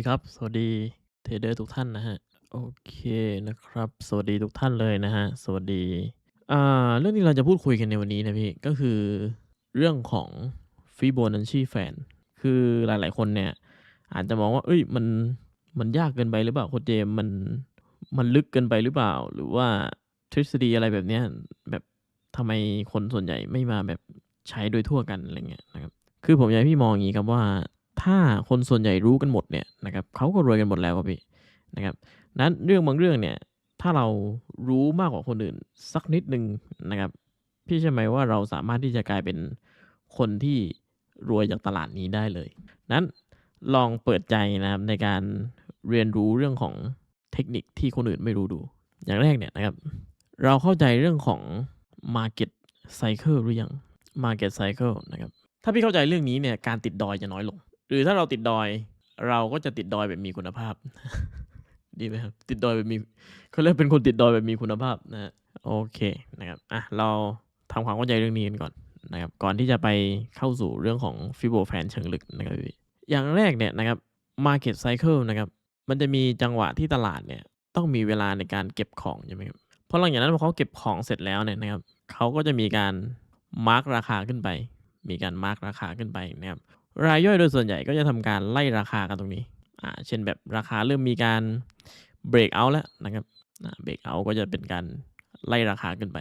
ดีครับ สวัสดีเทรดเดอร์ทุกท่านนะฮะ โอเคนะครับ สวัสดีทุกท่านเลยนะฮะ สวัสดีอ่าเรื่องที่เราจะพูดคุยกันในวันนี้นะพี่ ก็คือเรื่องของ Fibonacci Fan คือหลายๆคนเนี่ย อาจจะมองว่า เอ้ย มัน มันยากเกินไปหรือเปล่าโคเจมมัน มันลึกเกินไปหรือเปล่า หรือว่าทฤษฎีอะไรแบบเนี้ย แบบทำไมคนส่วนใหญ่ไม่มาแบบใช้โดยทั่วกันอะไรเงี้ยนะครับ คือผมอยากพี่มองอย่างงี้ครับว่า ถ้าคนส่วนใหญ่รู้กันหมดเนี่ยนะครับเขาก็รวยกันหมดแล้วพี่นะครับนั้นเรื่องบางเรื่องเนี่ยถ้าเรารู้มากกว่าคนอื่นสักนิดหนึ่งนะครับพี่เชื่อไหมว่าเราสามารถที่จะกลายเป็นคนที่รวยจากตลาดนี้ได้เลย นั้นลองเปิดใจนะครับในการเรียนรู้เรื่องของเทคนิคที่คนอื่นไม่รู้ดู อย่างแรกเนี่ยนะครับ เราเข้าใจเรื่องของ Market Cycle หรือยัง Market Cycle นะครับ ถ้าพี่เข้าใจเรื่องนี้เนี่ยการติดดอยจะน้อยลง หรือถ้าเราติดดอย เราก็จะติดดอยแบบมีคุณภาพ ดีไหมครับ ติดดอยแบบมีเขาเรียกเป็นคนติดดอยแบบมีคุณภาพนะฮะโอเคนะครับอะเราทำความเข้าใจเรื่องนี้กันก่อนนะครับ ก่อนที่จะไปเข้าสู่เรื่องของ Fibo Fan เชิงลึกนะครับอย่างแรกเนี่ยนะครับ Market Cycle นะครับ มันจะมีจังหวะที่ตลาดเนี่ยต้องมีเวลาในการเก็บของใช่ไหมครับเพอหลังจากนั้นพอเขาเก็บของเสร็จแล้วเนี่ยนะครับเขาก็จะมีการมาร์กราคาขึ้นไป มีการมาร์กราคาขึ้นไปนะครับ รายย่อยโดยส่วนใหญ่ก็จะทำการไล่ราคากันตรงนี้อ่าเช่นแบบราคาเริ่มมีการเบรกเอาแล้วนะครับเบรกเอาก็จะเป็นการไล่ราคาขึ้นไป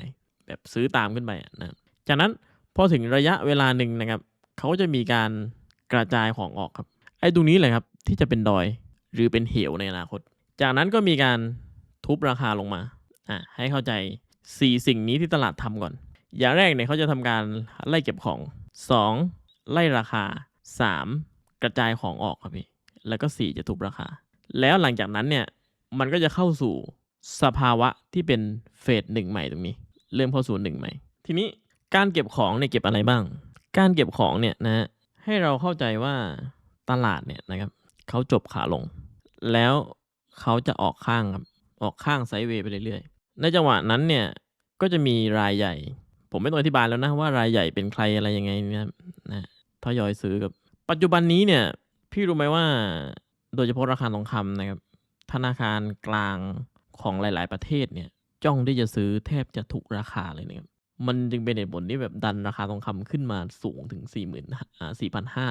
แบบซื้อตามขึ้นไปอะนะจากนั้นพอถึงระยะเวลาหนึ่งนะครับเขาก็จะมีการกระจายของออกครับไอ้ตรงนี้แหละครับที่จะเป็นดอยหรือเป็นเหวในอนาคต จากนั้นก็มีการทุบราคาลงมาอ่าให้เข้าใจ 4 สิ่งนี้ที่ตลาดทำก่อน อย่างแรกเนี่ยเขาจะทำการไล่เก็บของ 2. ไล่ราคา 3. กระจายของออกครับพี่ แล้วก็4จะทุบราคา แล้วหลังจากนั้นเนี่ย มันก็จะเข้าสู่สภาวะที่เป็นเฟสหนึ่งใหม่ตรงนี้ เริ่มเข้าสู่หนึ่งใหม่ ทีนี้การเก็บของเนี่ยเก็บอะไรบ้าง การเก็บของเนี่ยนะฮะให้เราเข้าใจว่าตลาดเนี่ยนะครับเขาจบขาลง แล้วเขาจะออกข้างครับ ออกข้างไซด์เวย์ไปเรื่อยๆ ในจังหวะนั้นเนี่ยก็จะมีรายใหญ่ ผมไม่ต้องอธิบายแล้วนะว่ารายใหญ่เป็นใครอะไรยังไงนะครับนะทยอยซื้อกับ ปัจจุบันนี้เนี่ย พี่รู้ไหมว่า โดยเฉพาะราคาทองคำนะครับ ธนาคารกลางของหลาย ๆ ประเทศเนี่ย จ้องที่จะซื้อแทบจะทุกราคาเลยนะครับ มันจึงเป็นเหตุผลที่แบบดันราคาทองคำขึ้นมาสูงถึงสี่หมื่นอ่าสี่พันห้า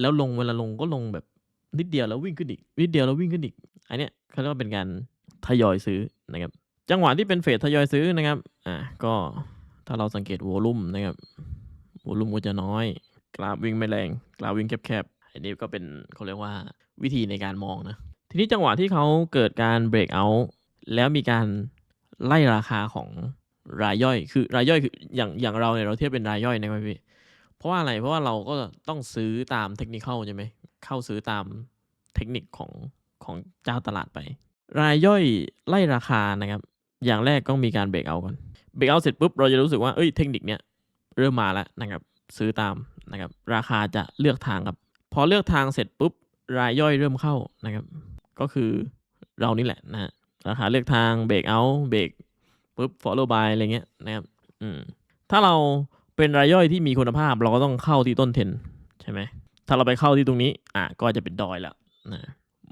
แล้วลงเวลาลงก็ลงแบบนิดเดียวแล้ววิ่งขึ้นอีก นิดเดียวแล้ววิ่งขึ้นอีก อันเนี้ยเขาเรียกว่าเป็นการทยอยซื้อนะครับ จังหวะที่เป็นเฟสทยอยซื้อนะครับ อ่า ก็ถ้าเราสังเกตวอลุ่มนะครับวอลุ่มก็จะน้อย กราฟวิ่งไม่แรง กราฟวิ่งแคบๆอันนี้ก็เป็นเขาเรียกว่าวิธีในการมองนะ ทีนี้จังหวะที่เขาเกิดการเบรกเอาท์แล้วมีการไล่ราคาของรายย่อย คือรายย่อยคืออย่างอย่างเราเนี่ยเราเทียบเป็นรายย่อยนะครับพี่ เพราะว่าอะไร เพราะว่าเราก็ต้องซื้อตามเทคนิคใช่ไหม เข้าซื้อตามเทคนิคของของเจ้าตลาดไป รายย่อยไล่ราคานะครับ อย่างแรกต้องมีการเบรกเอาก่อน เบรกเอาเสร็จปุ๊บเราจะรู้สึกว่า เอ้ย เทคนิคเนี้ยเริ่มมาแล้วนะครับ ซื้อตาม นะครับราคาจะเลือกทางครับ พอเลือกทางเสร็จปุ๊บรายย่อยเริ่มเข้านะครับ ก็คือเรานี่แหละนะราคาเลือกทางเบรกเอาเบรกปุ๊บ follow by อะไรเงี้ยนะครับอืมถ้าเราเป็นรายย่อยที่มีคุณภาพเราก็ต้องเข้าที่ต้นเทรนใช่ไหมถ้าเราไปเข้าที่ตรงนี้อะก็จะเป็นดอยแล้วนะ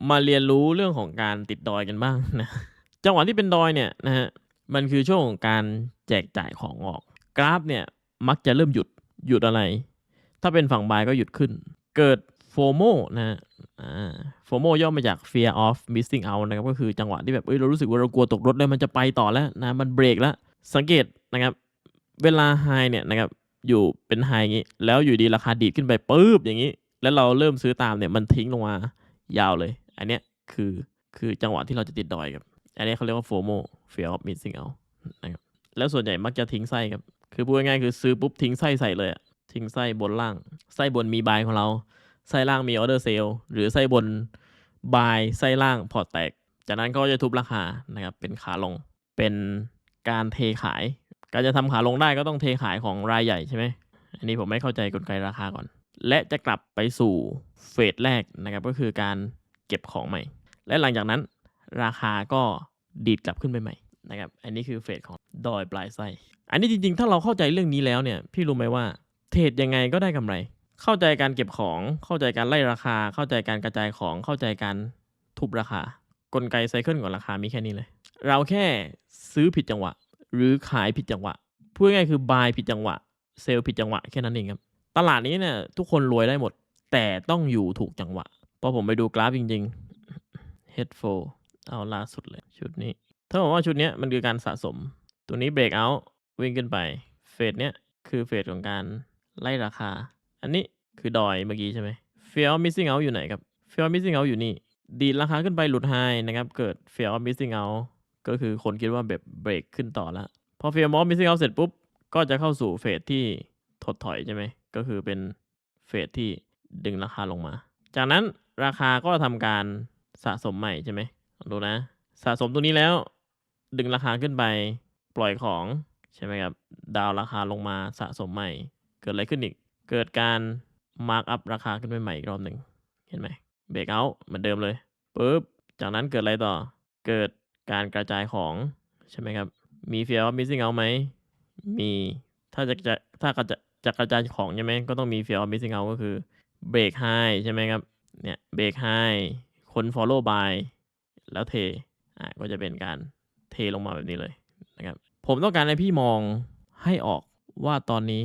มาเรียนรู้เรื่องของการติดดอยกันบ้างนะจังหวะที่เป็นดอยเนี่ยนะฮะมันคือช่วงของการแจกจ่ายของออก กราฟเนี่ยมักจะเริ่มหยุดหยุดอะไร ถ้าเป็นฝั่งบายก็หยุดขึ้น เกิดโฟโมนะฮะโฟโมย่อมาจาก fear of missing out นะครับ ก็คือจังหวะที่แบบเอ้ยเรารู้สึกว่าเรากลัวตกรถแล้วมันจะไปต่อแล้วนะมันเบรกแล้ว สังเกตนะครับ เวลาไฮเนี่ยนะครับอยู่เป็นไฮอย่างนี้ แล้วอยู่ดีราคาดีดขึ้นไปปุ๊บอย่างนี้ แล้วเราเริ่มซื้อตามเนี่ยมันทิ้งลงมายาวเลย อันเนี้ยคือคือจังหวะที่เราจะติดดอยครับ อันนี้เขาเรียกว่า FOMO fear of missing out นะครับแล้วส่วนใหญ่มักจะทิ้งไส้ครับ คือพูดง่ายๆคือซื้อปุ๊บทิ้งไส้ใส่เลยอะ ทิ้งไส้บนล่าง ไส้บนมีบายของเรา ไส้ล่างมีออเดอร์เซลหรือไส้บนบายไส้ล่างพอแตก จากนั้นก็จะทุบราคานะครับเป็นขาลง เป็นการเทขาย การจะทำขาลงได้ก็ต้องเทขายของรายใหญ่ใช่ไหมอันนี้ผมไม่เข้าใจกลไกราคาก่อน และจะกลับไปสู่เฟสแรกนะครับก็คือการเก็บของใหม่ และหลังจากนั้นราคาก็ดีดกลับขึ้นไปใหม่นะครับ อันนี้คือเฟสของดอยปลายไส้ อันนี้จริงๆ ถ้าเราเข้าใจเรื่องนี้แล้วเนี่ย พี่รู้ไหมว่า เทรดยังไงก็ได้กำไร เข้าใจการเก็บของ เข้าใจการไล่ราคา เข้าใจการกระจายของ เข้าใจการทุบราคา กลไกไซเคิลของราคามีแค่นี้เลย เราแค่ซื้อผิดจังหวะ หรือขายผิดจังหวะ พูดง่ายคือ buy ผิดจังหวะ เซลล์ผิดจังหวะแค่นั้นเองครับ ตลาดนี้เนี่ยทุกคนรวยได้หมด แต่ต้องอยู่ถูกจังหวะพอผมไปดูกราฟจริงๆ head f o เอาล่าสุดเลยชุดนี้ ถ้าบอกว่าชุดนี้มันคือการสะสม ตัวนี้ break out วิ่งขึ้นไป เฟสเนี้ยคือเฟสของการ ไล่ราคา อันนี้คือดอยเมื่อกี้ใช่ไหม fear of missing out อยู่ไหนครับ fear of missing out อยู่นี่ ดีดราคาขึ้นไปหลุดไฮนะครับ เกิด fear of missing out ก็คือคนคิดว่าแบบเบรกขึ้นต่อแล้ว พอ fear of missing out เสร็จปุ๊บ ก็จะเข้าสู่เฟสที่ถดถอยใช่ไหม ก็คือเป็นเฟสที่ดึงราคาลงมา จากนั้นราคาก็ทำการสะสมใหม่ใช่ไหมดูนะ สะสมตัวนี้แล้ว ดึงราคาขึ้นไปปล่อยของใช่ไหมครับ ดาวราคาลงมาสะสมใหม่ เกิดอะไรขึ้นอีก เกิดการมาร์กอัพราคาขึ้นไปใหม่อีกรอบหนึ่งเห็นไหมเบรกเอาเหมือนเดิมเลยปุ๊บจากนั้นเกิดอะไรต่อ เกิดการกระจายของใช่ไหมครับ มี fear of missing out ไหม มี ถ้าจะจะถ้าจะจะกระจายของใช่ไหมก็ต้องมี fear of missing out ก็คือ break high ใช่ไหมครับ เนี่ย break high คน follow by แล้วเท อ่าก็จะเป็นการเทลงมาแบบนี้เลยนะครับ ผมต้องการให้พี่มองให้ออกว่าตอนนี้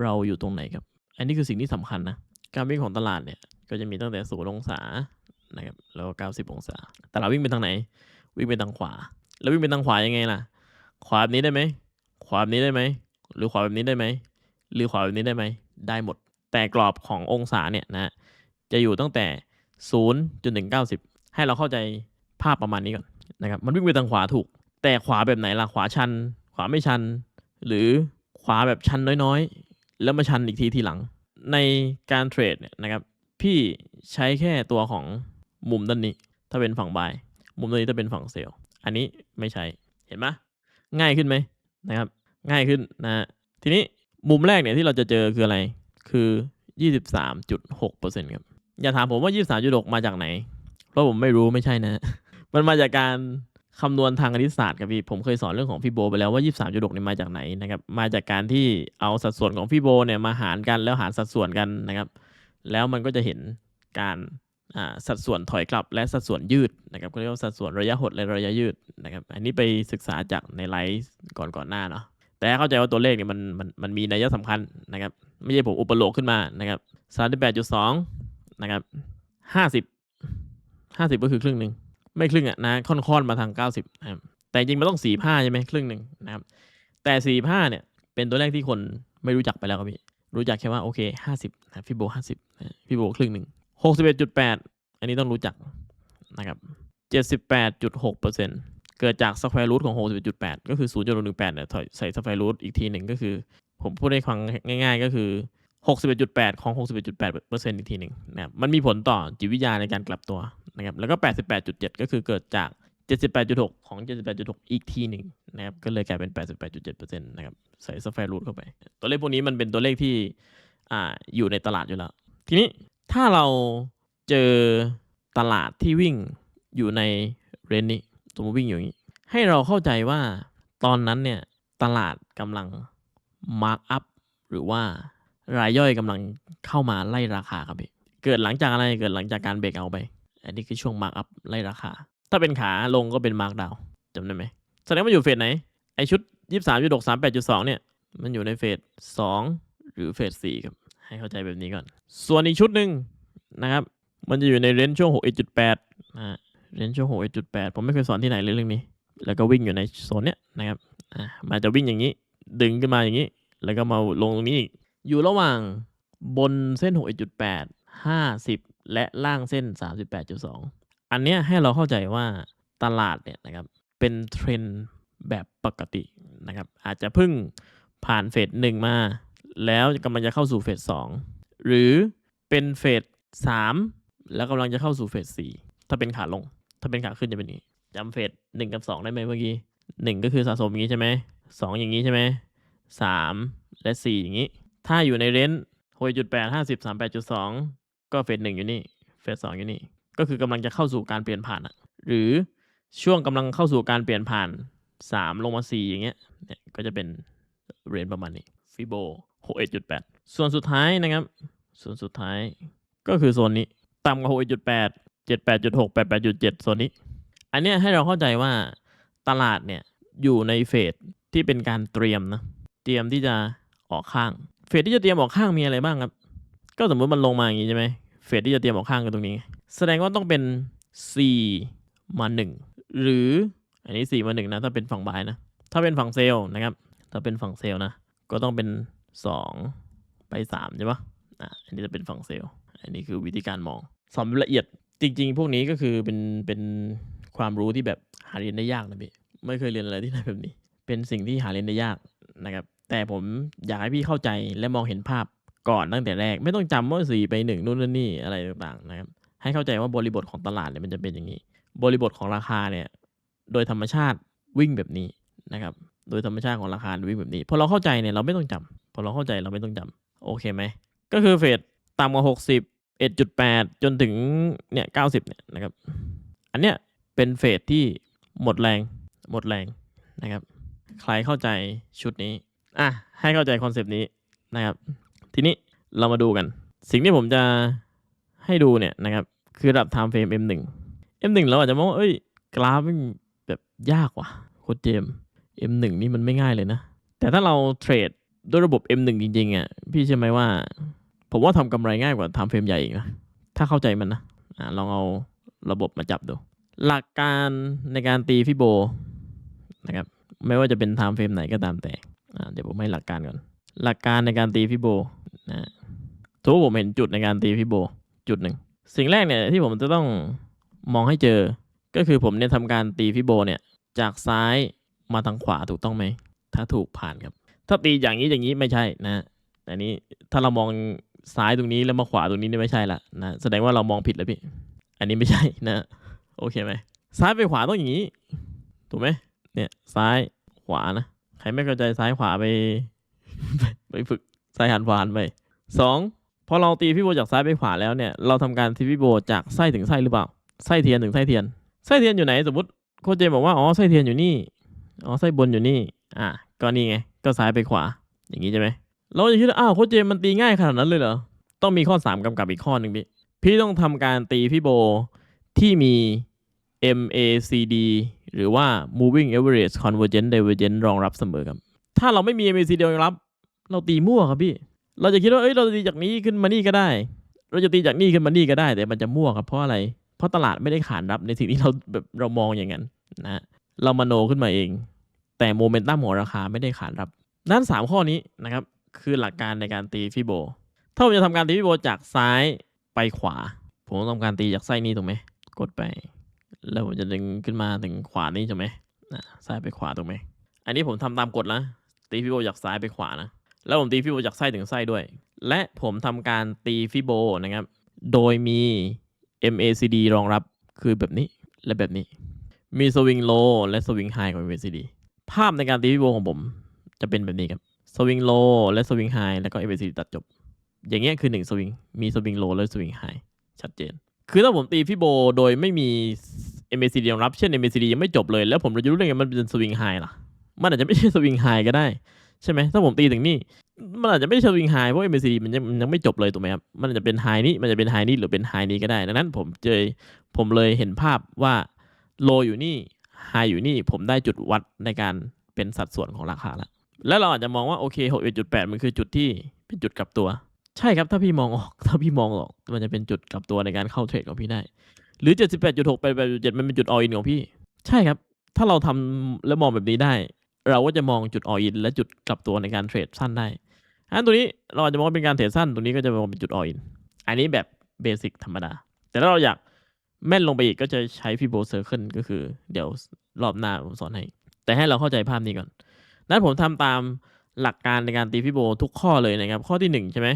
เราอยู่ตรงไหนครับ อันนี้คือสิ่งที่สำคัญนะ การวิ่งของตลาดเนี่ย ก็จะมีตั้งแต่ศูนย์องศานะครับ แล้วก็เก้าสิบองศา ตลาดวิ่งไปทางไหน วิ่งไปทางขวา แล้ววิ่งไปทางขวายังไงล่ะ ขวาแบบนี้ได้ไหม ขวาแบบนี้ได้ไหม หรือขวาแบบนี้ได้ไหม หรือขวาแบบนี้ได้ไหม ได้หมด แต่กรอบขององศาเนี่ยนะ จะอยู่ตั้งแต่ศูนย์จนถึงเก้าสิบให้เราเข้าใจภาพประมาณนี้ก่อนนะครับ มันวิ่งไปทางขวาถูก แต่ขวาแบบไหนล่ะ ขวาชัน ขวาไม่ชัน หรือขวาแบบชันน้อย แล้วมาชันอีกทีทีหลัง ในการเทรดเนี่ยนะครับ พี่ใช้แค่ตัวของมุมด้านนี้ ถ้าเป็นฝั่งบาย มุมด้านนี้ถ้าเป็นฝั่งเซลล์อันนี้ไม่ใช้เห็นไหมง่ายขึ้นไหมนะครับ ง่ายขึ้นนะฮะทีนี้มุมแรกเนี่ยที่เราจะเจอคืออะไรคือ 23.6%ครับอย่าถามผมว่า 23.6 มาจากไหน เพราะผมไม่รู้ไม่ใช่นะ มันมาจากการ คำนวณทางคณิตศาสตร์ครับพี่ผมเคยสอนเรื่องของฟิโบไปแล้วว่า 23.6เนี่ยมาจากไหนนะครับมาจากการที่เอาสัดส่วนของฟิโบเนี่ยมาหารกันแล้วหารสัดส่วนกันนะครับ แล้วมันก็จะเห็นการอ่าสัดส่วนถอยกลับและสัดส่วนยืดนะครับก็เรียกว่าสัดส่วนระยะหดและระยะยืดนะครับ อันนี้ไปศึกษาจากในไลฟ์ก่อนก่อนหน้าเนาะแต่เข้าใจว่าตัวเลขเนี่ยมันมันมันมีนัยสำคัญนะครับ ไม่ใช่ผมอุปโลกขึ้นมานะครับสามสิบแปดจุดสองนะครับห้าสิบห้าสิบก็คือครึ่งหนึ่ง ไม่ครึ่งอะนะค่อนๆมาทางเก้าสิบนะครับแต่จริงมันต้องสี่ห้าใช่ไหมครึ่งหนึ่งนะครับแต่สี่ห้าเนี่ย เป็นตัวเลขที่คนไม่รู้จักไปแล้วครับพี่ รู้จักแค่ว่าโอเคห้าสิบนะฟิโบห้าสิบฟิโบครึ่งหนึ่งหกสิบเอ็ดจุดแปดอันนี้ต้องรู้จักนะครับเจ็ดสิบแปดจุดหกเปอร์เซ็นต์เกิดจากสแควร์รูทของ 61.8 ก็คือ 0.18เนี่ยถอยใส่สแควร์รูทอีกทีหนึ่งก็คือ ผมพูดให้ฟังง่าย ๆ ก็คือ 61.8 ของ 61.8%อีกทีหนึ่งนะครับมันมีผลต่อจิตวิทยาในการกลับตัว นะครับแล้วก็ 88.7 ก็คือเกิดจาก 78.6 ของ 78.6 อีกทีหนึ่งนะครับก็เลยกลายเป็น 88.7%นะครับใส่สแควร์รูทเข้าไป ตัวเลขพวกนี้มันเป็นตัวเลขที่อ่าอยู่ในตลาดอยู่แล้ว ทีนี้ถ้าเราเจอตลาดที่วิ่งอยู่ในเรนนี้สมมติวิ่งอยู่อย่างนี้ ให้เราเข้าใจว่าตอนนั้นเนี่ยตลาดกำลังมาร์กอัพหรือว่ารายย่อยกำลังเข้ามาไล่ราคาครับพี่เกิดหลังจากอะไรเกิดหลังจากการเบรกเอาไป อันนี้คือช่วงมาร์กอัพไล่ราคา ถ้าเป็นขาลงก็เป็นมาร์กดาวจำได้ไหมแสดงว่าอยู่เฟสไหน ไอชุด 23.6 38.2 เนี่ย มันอยู่ในเฟส 2 หรือเฟส 4 ครับ ให้เข้าใจแบบนี้ก่อน ส่วนอีกชุดหนึ่งนะครับ มันจะอยู่ในเรนจ์ช่วง 61.8นะเรนจ์ช่วง 6 1.8 ผมไม่เคยสอนที่ไหนเลยเรื่องนี้ แล้วก็วิ่งอยู่ในโซนเนี้ยนะครับอ่ามันจะวิ่งอย่างนี้ ดึงขึ้นมาอย่างนี้ แล้วก็มาลงตรงนี้อีก อยู่ระหว่างบนเส้น 6 1.8 50 และล่างเส้น 38.2 อันเนี้ยให้เราเข้าใจว่าตลาดเนี่ยนะครับเป็นเทรนด์แบบปกตินะครับอาจจะเพิ่งผ่านเฟสหนึ่งมา แล้วกำลังจะเข้าสู่เฟสสองหรือเป็นเฟสสามแล้วกำลังจะเข้าสู่เฟสสี่ถ้าเป็นขาลง ถ้าเป็นขาขึ้นจะเป็นย่างนี้จำเฟสหนึ่งกับสองได้ไหมเมื่อกี้หนึ่งก็คือสะสมอย่างนี้ใช่ไหมสองอย่างนี้ใช่ไหมสามและสี่อย่างนี้ ถ้าอยู่ในเรนจ์หกจุดแปดห้าสิบสามแปดจุดสอง ก็เฟสหนึ่งอยู่นี่เฟสสองอยู่นี่ ก็คือกำลังจะเข้าสู่การเปลี่ยนผ่านอะหรือช่วงกำลังเข้าสู่การเปลี่ยนผ่านสามลงมาสี่อย่างเงี้ยเนี่ยก็จะเป็นเรนประมาณนี้ฟิโบหกเอ็ดจุดแปดส่วนสุดท้ายนะครับ ส่วนสุดท้ายก็คือโซนนี้ต่ำกว่า6.8 78.6 88.7 โซนนี้ อันเนี้ยให้เราเข้าใจว่าตลาดเนี่ยอยู่ในเฟสที่เป็นการเตรียมนะ เตรียมที่จะออกข้าง เฟสที่จะเตรียมออกข้างมีอะไรบ้างครับ ก็สมมติมันลงมาอย่างนี้ใช่ไหมเฟสที่จะเตรียมออกข้างกันตรงนี้ แสดงว่าต้องเป็น 4 มา 1 หรืออันนี้ 4 มา 1 นะ ถ้าเป็นฝั่งบายนะ ถ้าเป็นฝั่งเซลล์นะครับ ถ้าเป็นฝั่งเซลล์นะ ก็ต้องเป็น 2 ไป 3 ใช่ปะอะอันนี้จะเป็นฝั่งเซลล์ อันนี้คือวิธีการมองสอบละเอียดจริง ๆ พวกนี้ก็คือเป็นเป็นความรู้ที่แบบหาเรียนได้ยากนะพี่ไม่เคยเรียนอะไรที่ไหนแบบนี้ เป็นสิ่งที่หาเรียนได้ยากนะครับ แต่ผมอยากให้พี่เข้าใจและมองเห็นภาพ ก่อนตั้งแต่แรก ไม่ต้องจำว่าสี่ไปหนึ่งนู่นนี่อะไรต่างๆนะครับให้เข้าใจว่าบริบทของตลาดเนี่ยมันจะเป็นอย่างนี้ บริบทของราคาเนี่ยโดยธรรมชาติวิ่งแบบนี้นะครับโดยธรรมชาติของราคาวิ่งแบบนี้พอเราเข้าใจเนี่ยเราไม่ต้องจำพอเราเข้าใจเราไม่ต้องจำโอเคไหมก็คือเฟดต่ำกว่าหกสิบเอ็ดจุดแปดจนถึงเนี่ยเก้าสิบเนี่ยนะครับอันเนี้ยเป็นเฟสที่หมดแรงหมดแรงนะครับใครเข้าใจชุดนี้อะให้เข้าใจคอนเซปต์นี้นะครับ ทีนี้เรามาดูกัน สิ่งที่ผมจะให้ดูเนี่ยนะครับ คือระดับ time frame M1 M1 เราอาจจะมองว่าเอ้ย กราฟมันแบบยากว่ะโคตรเจม M1 นี่มันไม่ง่ายเลยนะ แต่ถ้าเราเทรดด้วยระบบ M1 จริงๆอะพี่เชื่อไหมว่า ผมว่าทำกำไรง่ายกว่า time frame ใหญ่อีกนะ ถ้าเข้าใจมันนะอะลองเอาระบบมาจับดู หลักการในการตีฟิโบนะครับไม่ว่าจะเป็น time frame ไหนก็ตามแต่อะเดี๋ยวผมให้หลักการก่อน หลักการในการตีฟิโบ นะทุกผมเห็นจุดในการตีฟิโบจุดหนึ่ง สิ่งแรกเนี่ยที่ผมจะต้องมองให้เจอ ก็คือผมเนี่ยทำการตีฟิโบเนี่ยจากซ้ายมาทางขวาถูกต้องไหม ถ้าถูกผ่านครับ ถ้าตีอย่างนี้อย่างนี้ไม่ใช่นะแต่นี้ถ้าเรามองซ้ายตรงนี้แล้วมาขวาตรงนี้เนี่ยไม่ใช่ละนะแสดงว่าเรามองผิดแล้วพี่ อันนี้ไม่ใช่นะ โอเคไหมซ้ายไปขวาต้องอย่างนี้ ถูกไหมเนี่ยซ้ายขวานะ ใครไม่เข้าใจซ้ายขวาไป ไปไปฝึกซ้ายหันขวาหันไป สองพอเราตีพี่โบจากซ้ายไปขวาแล้วเนี่ยเราทำการตีพี่โบจากไส้ถึงไส้หรือเปล่าไส้เทียนถึงไส้เทียนไส้เทียนอยู่ไหนสมมติโคเจบอกว่าอ๋อไส้เทียนอยู่นี่อ๋อไส้บนอยู่นี่อะก็นี่ไงก็ซ้ายไปขวาอย่างนี้ใช่ไหมเราจะคิดว่าอ้าวโคเจมันตีง่ายขนาดนั้นเลยเหรอต้องมีข้อ 3กำกับอีกข้อหนึ่งพี่พี่ต้องทำการตีพี่โบที่มี MACD หรือว่า Moving Average Convergent Divergent รองรับเสมอครับ ถ้าเราไม่มี MACD รองรับ เราตีมั่วครับพี่ เราจะคิดว่าเอ้ยเราจะตีจากนี้ขึ้นมานี่ก็ได้ เราจะตีจากนี่ขึ้นมานี่ก็ได้ แต่มันจะมั่วครับเพราะอะไร เพราะตลาดไม่ได้ขานรับในสิ่งที่เราแบบเรามองอย่างนั้นนะเรามาโนขึ้นมาเอง แต่โมเมนตัมของราคาไม่ได้ขานรับ นั้นสามข้อนี้นะครับคือหลักการในการตีฟิโบ ถ้าผมจะทำการตีฟิโบจากซ้ายไปขวา ผมต้องทำการตีจากไส้นี้ถูกไหมกดไป แล้วผมจะดึงขึ้นมาถึงขวานี้ใช่ไหมนะซ้ายไปขวาถูกไหมอันนี้ผมทำตามกฎนะตีฟิโบจากซ้ายไปขวานะ แล้วผมตีฟิโบจากไส้ถึงไส้ด้วย และผมทำการตีฟิโบนะครับ โดยมี MACD รองรับคือแบบนี้และแบบนี้ มีสวิงโลและสวิงไฮของ MACD ภาพในการตีฟิโบของผมจะเป็นแบบนี้ครับ สวิงโลและสวิงไฮแล้วก็ MACD ตัดจบ อย่างเงี้ยคือหนึ่งสวิง มีสวิงโลและสวิงไฮชัดเจน คือถ้าผมตีฟิโบโดยไม่มี MACD รองรับ เช่น MACD ยังไม่จบเลย แล้วผมจะรู้ได้ไงมันเป็นสวิงไฮล่ะ มันอาจจะไม่ใช่สวิงไฮก็ได้ ใช่ไหมถ้าผมตีถึงนี่มันอาจจะไม่ใช่สวิงไฮเพราะ MACD มันยังมันยังไม่จบเลยถูกไหมครับมันอาจจะเป็นไฮนี้มันจะเป็นไฮนี้หรือเป็นไฮนี้ก็ได้ดังนั้นผมเจอผมเลยเห็นภาพว่าโลอยู่นี่ไฮอยู่นี่ผมได้จุดวัดในการเป็นสัดส่วนของราคาแล้วแล้วเราอาจจะมองว่าโอเค61.8 มันคือจุดที่เป็นจุดกลับตัว ใช่ครับถ้าพี่มองออกถ้าพี่มองออกมันจะเป็นจุดกลับตัวในการเข้าเทรดของพี่ได้ หรือ 78.6 ไป8.7 มันเป็นจุด all in ของพี่ ใช่ครับ ถ้าเราทำแล้วมองแบบนี้ได้ เราก็จะมองจุด all in และจุดกลับตัวในการเทรดสั้นได้อันตัวนี้เราอาจจะมองว่าเป็นการเทรดสั้นตรงนี้ก็จะมองเป็นจุด all in อันนี้แบบเบสิกธรรมดา แต่ถ้าเราอยากแม่นลงไปอีกก็จะใช้ฟิโบเซอร์เคิลก็คือเดี๋ยวรอบหน้าผมสอนให้ แต่ให้เราเข้าใจภาพนี้ก่อน นั้นผมทำตามหลักการในการตีฟิโบทุกข้อเลยนะครับ ข้อที่หนึ่งใช่ไหม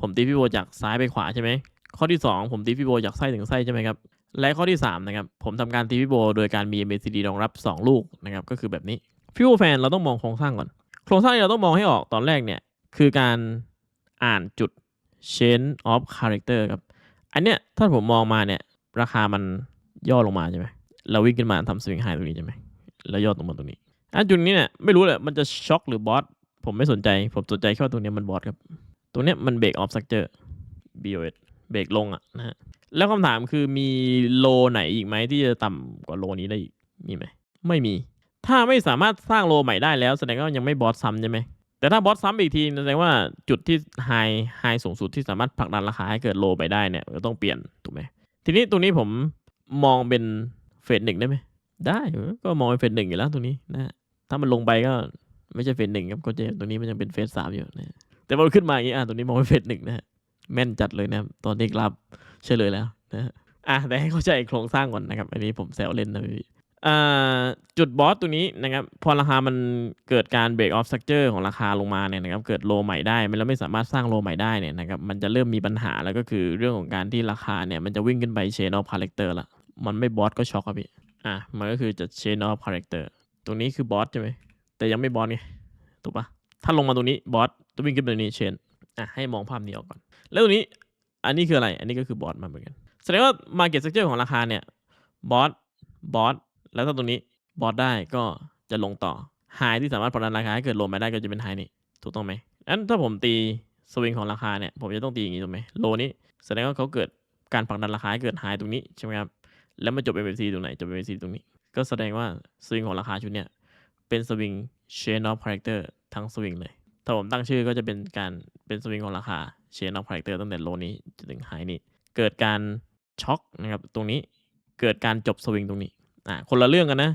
ผมตีฟิโบจากซ้ายไปขวาใช่ไหมข้อที่ 2 ผมตีฟิโบจากไส้ถึงไส้ใช่ไหมครับและข้อที่3นะครับผมทำการตีฟิโบโดยการมี MACD รองรับ 2 ลูกนะครับก็คือแบบนี้ ฟิโบแฟนเราต้องมองโครงสร้างก่อน โครงสร้างที่เราต้องมองให้ออกตอนแรกเนี่ย คือการอ่านจุด chain of character ครับ อันเนี้ยถ้าผมมองมาเนี่ย ราคามันย่อลงมาใช่ไหมเราวิ่งขึ้นมาทำสวิงไฮตรงนี้ใช่ไหมแล้วย่อตรงมาตรงนี้อันจุดนี้เนี่ยไม่รู้แหละมันจะช็อคหรือบอสผมไม่สนใจ ผมสนใจแค่ว่าตรงเนี้ยมันบอสครับ ตรงเนี้ยมันเบรกออฟสักเจอ BOS เบรกลงอะนะฮะแล้วคำถามคือมีโลไหนอีกไหมที่จะต่ำกว่าโลนี้ได้อีกมีไหมไม่มี ถ้าไม่สามารถสร้างโลใหม่ได้แล้ว แสดงว่ายังไม่บอสซ้ำใช่ไหมแต่ถ้าบอสซ้ำอีกทีแสดงว่าจุดที่ไฮไฮสูงสุดที่สามารถผลักดันราคาให้เกิดโลไปได้เนี่ยก็ต้องเปลี่ยนถูกไหมทีนี้ตรงนี้ผมมองเป็นเฟสหนึ่งได้ไหมได้ก็มองเป็นเฟสหนึ่งอยู่แล้วตรงนี้นะถ้ามันลงไปก็ไม่ใช่เฟสหนึ่งครับก็จะตรงนี้มันยังเป็นเฟสสามอยู่นะแต่พอขึ้นมาอย่างนี้อะตรงนี้มองเป็นเฟสหนึ่งนะฮะแม่นจัดเลยนะตอนนี้รับเฉลยแล้วนะฮะอะแต่ให้เข้าใจโครงสร้างก่อนนะครับ อันนี้ผมแซวเล่นนะพี่ จุดบอสตัวนี้นะครับพอราคามันเกิดการเบรกออฟสตรัคเจอร์ของราคาลงมาเนี่ยนะครับเกิดโลใหม่ได้แล้วไม่สามารถสร้างโลใหม่ได้เนี่ยนะครับมันจะเริ่มมีปัญหาแล้วก็คือเรื่องของการที่ราคาเนี่ยมันจะวิ่งขึ้นไปเชนออฟคาแรคเตอร์ละมันไม่บอสก็ช็อกครับพี่อะมันก็คือจะ chain of character ตรงนี้คือบอสใช่ไหมแต่ยังไม่บอสไงถูกปะถ้าลงมาตรงนี้บอสจะวิ่งขึ้นไปตรงนี้ chain อะให้มองภาพนี้ออกก่อน แล้วตรงนี้อันนี้คืออะไรอันนี้ก็คือบอสมาเหมือนกันแสดงว่า market structure ของราคาเนี่ยบอสบอส แล้วถ้าตรงนี้บอสได้ก็จะลงต่อไฮที่สามารถผลักดันราคาให้เกิดโลมาได้ก็จะเป็นไฮนี่ถูกต้องไหมงั้นถ้าผมตีสวิงของราคาเนี่ยผมจะต้องตีอย่างนี้ถูกไหมโลนี้แสดงว่าเขาเกิดการผลักดันราคาให้เกิดไฮตรงนี้ใช่ไหมครับแล้วมาจบ MACD ตรงไหนจบ MACD ตรงนี้ ก็แสดงว่าสวิงของราคาชุดเนี้ยเป็นสวิง chain of character ทั้งสวิงเลย ถ้าผมตั้งชื่อก็จะเป็นการเป็นสวิงของราคา chain of character ตั้งแต่โลนี้จนถึงไฮนี้ เกิดการช็อคนะครับตรงนี้เกิดการจบสวิงตรงนี้ อ่าคนละเรื่องกันนะ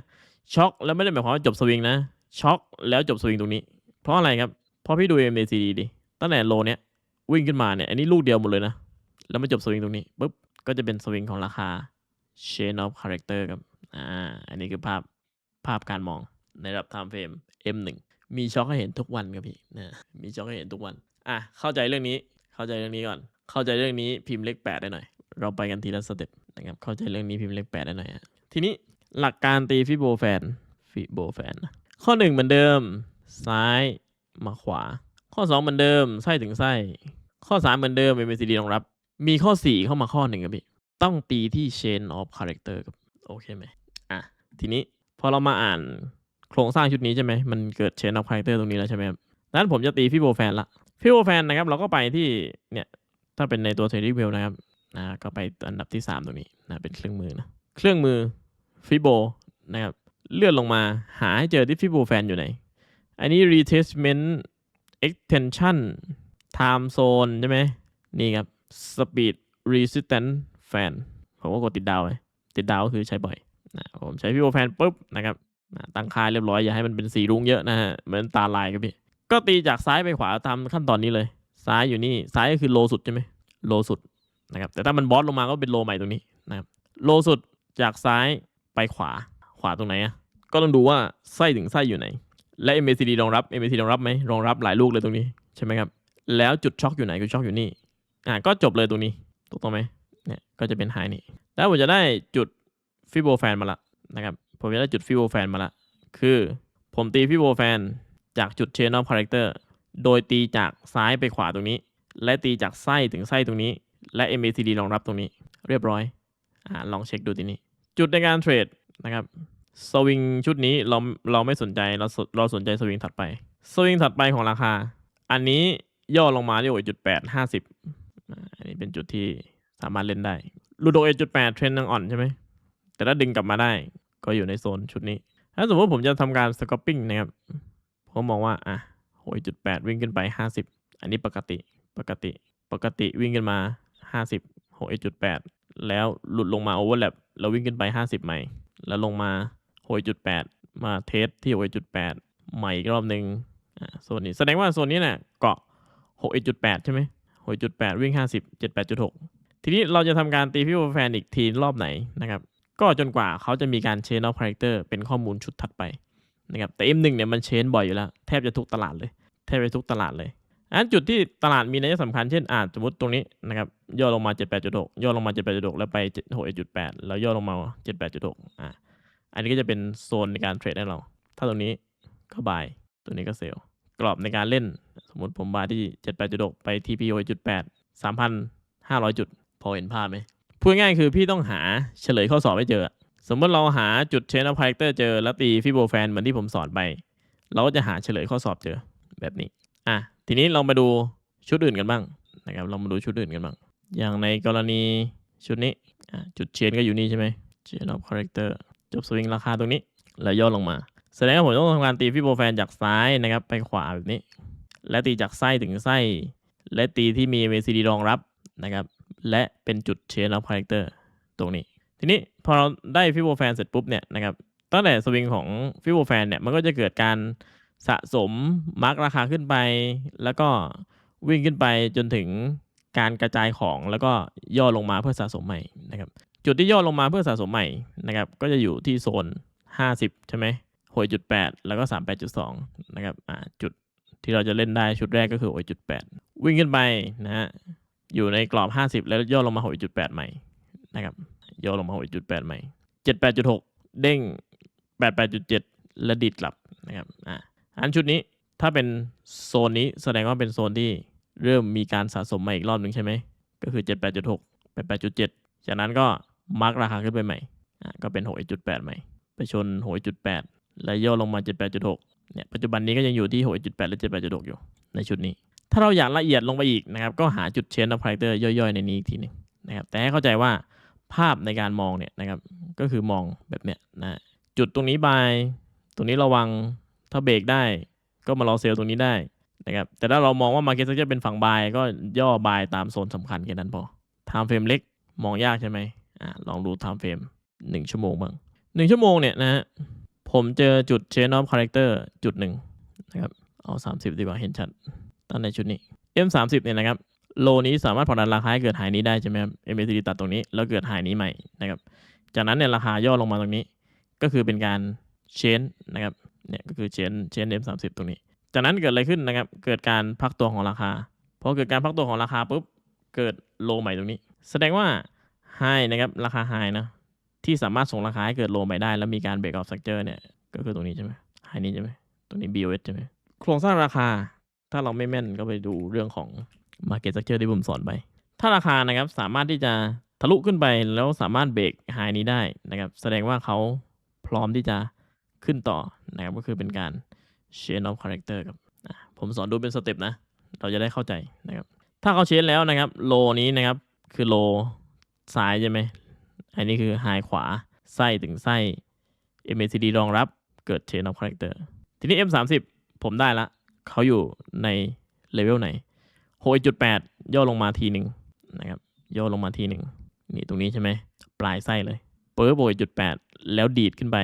ช็อคแล้วไม่ได้หมายความว่าจบสวิงนะช็อคแล้วจบสวิงตรงนี้ เพราะอะไรครับ เพราะพี่ดู MACD ดิตั้งแต่โลเนี้ยวิ่งขึ้นมาเนี่ยอันนี้ลูกเดียวหมดเลยนะแล้วมาจบสวิงตรงนี้ปุ๊บก็จะเป็นสวิงของราคา chain of character ครับอ่าอันนี้คือภาพภาพการมองในระดับ time frame M1 มีช็อคให้เห็นทุกวันครับพี่นะมีช็อคให้เห็นทุกวันอะเข้าใจเรื่องนี้เข้าใจเรื่องนี้ก่อน เข้าใจเรื่องนี้พิมพ์เลขแปดได้หน่อย เราไปกันทีละสเต็ปนะครับเข้าใจเรื่องนี้พิมพ์เลขแปดได้หน่อยฮะทีนี้ หลักการตีฟิโบแฟนฟิโบแฟนข้อหนึ่งเหมือนเดิม ซ้ายมาขวา ข้อสองเหมือนเดิม ไส้ถึงไส้ ข้อสามเหมือนเดิม MACD รองรับ มีข้อสี่เข้ามาข้อหนึ่งครับพี่ ต้องตีที่ chain of character ครับ โอเคไหมอะ ทีนี้พอเรามาอ่านโครงสร้างชุดนี้ใช่ไหม มันเกิด chain of character ตรงนี้แล้วใช่ไหมครับดังนั้นผมจะตีฟิโบแฟนละฟิโบแฟนนะครับ เราก็ไปที่เนี่ย ถ้าเป็นในตัว t r a d i n g View นะครับนะก็ไปอันดับที่ 3 ตรงนี้นะเป็นเครื่องมือนะเครื่องมือ ฟิโบนะครับเลื่อนลงมาหาให้เจอที่ฟิโบแฟนอยู่ไหน อันนี้ retracement extension time zone ใช่ไหมนี่ครับ speed resistance fan ผมก็กดติดดาวไว้ติดดาวก็คือใช้บ่อยนะผมใช้ฟิโบแฟนปุ๊บนะครับตั้งค่าเรียบร้อยอย่าให้มันเป็นสีรุ้งเยอะนะฮะเหมือนตาลายครับพี่ ก็ตีจากซ้ายไปขวาตามขั้นตอนนี้เลย ซ้ายอยู่นี่ซ้ายก็คือโลสุดใช่ไหมโลสุดนะครับแต่ถ้ามันบอสลงมาก็เป็นโลใหม่ตรงนี้นะครับโลสุดจากซ้าย ไปขวาขวาตรงไหนอะก็ต้องดูว่าไส้ถึงไส้อยู่ไหน และ MACD รองรับ MACD รองรับไหมรองรับหลายลูกเลยตรงนี้ใช่ไหมครับแล้วจุดช็อคอยู่ไหนคือช็อคอยู่นี่อ่าก็จบเลยตรงนี้ถูกต้องไหมเนี่ยก็จะเป็นไฮนี่แล้วผมจะได้จุดฟิโบแฟนมาละนะครับผมจะได้จุดฟิโบแฟนมาละคือผมตีฟิโบแฟนจากจุดเชนอ of คาแรคเตอร์โดยตีจากซ้ายไปขวาตรงนี้ และตีจากไส้ถึงไส้ตรงนี้ และ MACD รองรับตรงนี้ เรียบร้อยอ่าลองเช็คดูทีนี้ จุดในการเทรดนะครับสวิงชุดนี้เราเราไม่สนใจเราเราสนใจสวิงถัดไปสวิงถัดไปของราคา อันนี้ย่อลงมาที่โอ้ยจุดแปดห้าสิบอันนี้เป็นจุดที่สามารถเล่นได้ลูโดเอจุดแปดเทรนด์ยังอ่อนใช่ไหมแต่ถ้าดึงกลับมาได้ก็อยู่ในโซนชุดนี้ ถ้าสมมติผมจะทำการสกอปปิ้งนะครับผมมองว่าอะโอ้ยจุดแปดวิ่งขึ้นไปห้าสิบอันนี้ปกติปกติปกติวิ่งขึ้นมาห้าสิบโอ้ยจุดแปด แล้วหลุดลงมาโอเวอร์แลปแล้ววิ่งขึ้นไปห้าสิบใหม่แล้วลงมาโหยจุดแปดมาเทสที่โหยจุดแปดใหม่อีกรอบหนึ่งโซนนี้แสดงว่าโซนนี้เนี่ยเกาะหกจุดแปดใช่ไหมหกจุดแปดวิ่งห้าสิบเจ็ดแปดจุดหกทีนี้เราจะทำการตีพี่โอแฟนอีกทีรอบไหนนะครับ ก็จนกว่าเขาจะมีการเชนอ of character เป็นข้อมูลชุดถัดไปนะครับแต่ M1 เนี่ยมันเชนบ่อยอยู่แล้ว แทบจะทุกตลาดเลย แทบจะทุกตลาดเลย อันจุดที่ตลาดมีนัยสำคัญเช่นอ่าสมมติตรงนี้นะครับย่อลงมา 78.6 ย่อลงมา 78.6 แล้วไป 61.8 แล้วย่อลงมา 78.6 อ่าอันนี้ก็จะเป็นโซนในการเทรดให้เรา ถ้าตรงนี้ก็บายตัวนี้ก็เซลล์กรอบในการเล่น สมมติผมบายที่ 78.6 ไป TP 61.8 3,500 จุด พอเห็นภาพไหมพูดง่ายคือพี่ต้องหาเฉลยข้อสอบให้เจอ สมมติเราหาจุด chain of character เจอ แล้วตีฟิโบแฟนเหมือนที่ผมสอนไป เราก็จะหาเฉลยข้อสอบเจอแบบนี้ อะ ทีนี้เรามาดูชุดอื่นกันบ้างนะครับ เรามาดูชุดอื่นกันบ้าง อย่างในกรณีชุดนี้จุดเชนก็อยู่นี่ใช่ไหม chain of character จบสวิงราคาตรงนี้ แล้วย่อลงมา แสดงว่าผมต้องทำการตีฟิโบแฟนจากซ้ายนะครับ ไปขวาแบบนี้ และตีจากไส้ถึงไส้ และตีที่มี MACD รองรับนะครับ และเป็นจุด chain of character ตรงนี้ ทีนี้พอเราได้ฟิโบแฟนเสร็จปุ๊บเนี่ยนะครับตั้งแต่สวิงของฟิโบแฟนเนี่ยมันก็จะเกิดการ สะสมมาร์กราคาขึ้นไป แล้วก็วิ่งขึ้นไปจนถึงการกระจายของแล้วก็ย่อลงมาเพื่อสะสมใหม่นะครับ จุดที่ย่อลงมาเพื่อสะสมใหม่นะครับ ก็จะอยู่ที่โซน 50 ใช่ไหมหวยจุด8แล้วก็ 38.2 นะครับอ่าจุดที่เราจะเล่นได้ชุดแรกก็คือหวยจุด8วิ่งขึ้นไปนะฮะอยู่ในกรอบ 50 แล้วย่อลงมาหวยจุด8ใหม่นะครับย่อลงมาหวยจุด8ใหม่ 78.6 เด้ง 88.7 และดีดกลับนะครับอ่า อันชุดนี้ถ้าเป็นโซนนี้แสดงว่าเป็นโซนที่เริ่มมีการสะสมมาอีกรอบหนึ่งใช่ไหม ก็คือ 78.6 88.7 จากนั้นก็มาร์กราคาขึ้นไปใหม่ อะก็เป็น 6.8 ใหม่ ไปชน 6.8 แล้วย่อลงมา 78.6 เนี่ย ปัจจุบันนี้ก็ยังอยู่ที่ 6.8 และ 78.6 อยู่ในชุดนี้ ถ้าเราอยากละเอียดลงไปอีกนะครับ ก็หาจุดเชน of character ย่อยๆ ในนี้อีกทีหนึงนะครับ แต่ให้เข้าใจว่าภาพในการมองเนี่ยนะครับ ก็คือมองแบบเนี้ยนะ จุดตรงนี้บาย ตรงนี้ระวัง ถ้าเบรกได้ก็มารอเซลล์ตรงนี้ได้นะครับแต่ถ้าเรามองว่า market structure เป็นฝั่งบายก็ย่อบายตามโซนสำคัญแค่นั้นพอ time frame เล็กมองยากใช่ไหมอ่าลองดู time frame หนึ่งชั่วโมงบ้างหนึ่งชั่วโมงเนี่ยนะฮะผมเจอจุด chain of character จุดหนึ่งนะครับเอาสามสิบดีกว่าเห็นชัดตั้งในชุดนี้ M 3 0 เนี่ยนะครับโลนี้สามารถผลักดันราคาให้เกิดหายนี้ได้ใช่ไหมครับ MACD ตัดตรงนี้แล้วเกิดหายนี้ใหม่นะครับจากนั้นเนี่ยราคาย่อลงมาตรงนี้ ก็คือเป็นการเชนนะครับ เนี่ยก็คือเชนเชน M 3 0ตรงนี้ จากนั้นเกิดอะไรขึ้นนะครับ เกิดการพักตัวของราคาพอเกิดการพักตัวของราคาปุ๊บเกิดโลใหม่ตรงนี้ แสดงว่าไฮนะครับราคาไฮนะที่สามารถส่งราคาให้เกิดโลใหม่ได้ แล้วมีการเบรกออฟสักเจอร์เนี่ยก็คือตรงนี้ใช่ไหมไฮนี้ใช่ไหมตรงนี้ BOS ใช่ไหมโครงสร้างราคาถ้าเราไม่แม่นก็ไปดูเรื่องของ Market Structure ที่ผมสอนไป ถ้าราคานะครับสามารถที่จะทะลุขึ้นไปแล้วสามารถเบรกไฮนี้ได้นะครับ แสดงว่าเขาพร้อมที่จะ ขึ้นต่อนะครับก็คือเป็นการ chain of character ครับผมสอนดูเป็นสเต็ปนะ เราจะได้เข้าใจนะครับ ถ้าเขาเชนแล้วนะครับโลนี้นะครับคือโลซ้ายใช่ไหมอันนี้คือไฮขวาไส้ถึงไส้ MACD รองรับเกิด Chain of Character ทีนี้ M30 ผมได้ละ เขาอยู่ในเลเวลไหน6.8 ย่อลงมาทีหนึ่งนะครับ ย่อลงมาทีหนึ่งนี่ตรงนี้ใช่ไหม ปลายไส้เลย เปิด6.8 แล้วดีดขึ้นไป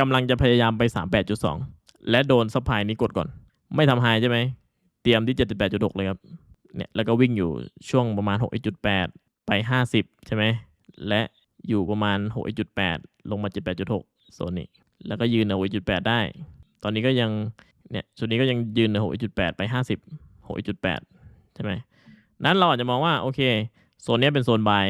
กำลังจะพยายามไป 38.2 และโดนซัพพลายนี้กดก่อน ไม่ทำไฮใช่ไหม เตรียมที่ 78.6 เลยครับ เนี่ย แล้วก็วิ่งอยู่ช่วงประมาณ 6.8 ไป 50 ใช่ไหม และอยู่ประมาณ 6.8 ลงมา 78.6 โซนนี้ แล้วก็ยืนใน6.8 ได้ ตอนนี้ก็ยัง เนี่ยชุดนี้ก็ยังยืนใน6.8 ไป 50 6.8 ใช่ไหม นั้นเราอาจจะมองว่า โอเค โซนนี้เป็นโซน buy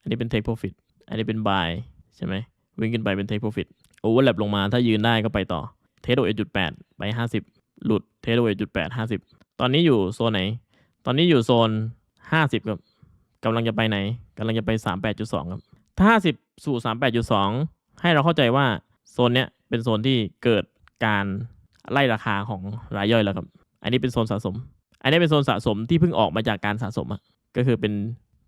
อันนี้เป็น take profit อันนี้เป็น buy ใช่ไหม วิ่งขึ้นไปเป็น take profit overlap ลงมาถ้ายืนได้ก็ไปต่อเทสโอด1.8ไป50หลุดเทสโอด1.8 50ตอนนี้อยู่โซนไหน ตอนนี้อยู่โซน50ครับกำลังจะไปไหนกำลังจะไป38.2ครับ ถ้า50สู่38.2ให้เราเข้าใจว่าโซนเนี้ยเป็นโซนที่เกิดการไล่ราคาของรายย่อยแล้วครับ อันนี้เป็นโซนสะสม อันนี้เป็นโซนสะสมที่เพิ่งออกมาจากการสะสมอะก็คือเป็น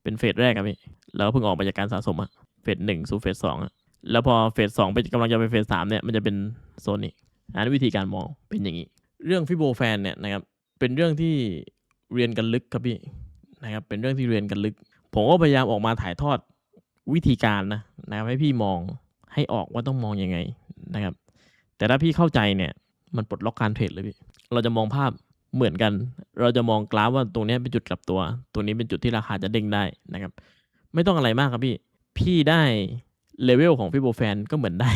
เป็นเฟสแรกครับพี่แล้วเพิ่งออกมาจากการสะสมอะเฟสหนึ่งสู่เฟสสองอะ แล้วพอเฟสสองไปกำลังจะไปเฟสสามเนี่ยมันจะเป็นโซนนี้อันวิธีการมองเป็นอย่างนี้ เรื่องฟิโบแฟนเนี่ยนะครับเป็นเรื่องที่เรียนกันลึกครับพี่นะครับเป็นเรื่องที่เรียนกันลึก ผมก็พยายามออกมาถ่ายทอดวิธีการนะนะครับให้พี่มองให้ออกว่าต้องมองยังไงนะครับ แต่ถ้าพี่เข้าใจเนี่ยมันปลดล็อกการเทรดเลยพี่เราจะมองภาพเหมือนกัน เราจะมองกราฟว่าตรงนี้เป็นจุดกลับตัว ตัวนี้เป็นจุดที่ราคาจะเด้งได้นะครับ ไม่ต้องอะไรมากครับพี่ พี่ได้ เลเวลของฟิโบแฟนก็เหมือนได้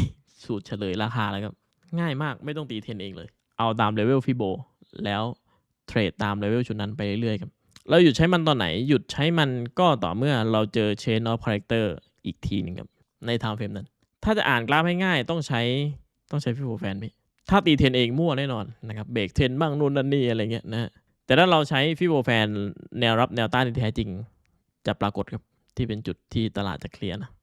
สูตรเฉลยราคาแล้วครับ ง่ายมากไม่ต้องตีเทนเองเลย เอาตามเลเวลฟิโบแล้วเทรดตามเลเวลชุดนั้นไปเรื่อยๆครับ เราหยุดใช้มันตอนไหนหยุดใช้มันก็ต่อเมื่อเราเจอ chain of character อีกทีหนึงครับ ใน time frame นั้น ถ้าจะอ่านกราฟให้ง่ายต้องใช้ต้องใช้ฟิโบแฟนพี่ถ้าตีเทนเองมั่วแน่นอนนะครับเบรกเทนบ้างนู่นนั่นนี่อะไรเงี้ยนะแต่ถ้าเราใช้ฟิโบแฟนแนวรับแนวต้านที่แท้จริง จะปรากฏครับที่เป็นจุดที่ตลาดจะเคลียร์นะ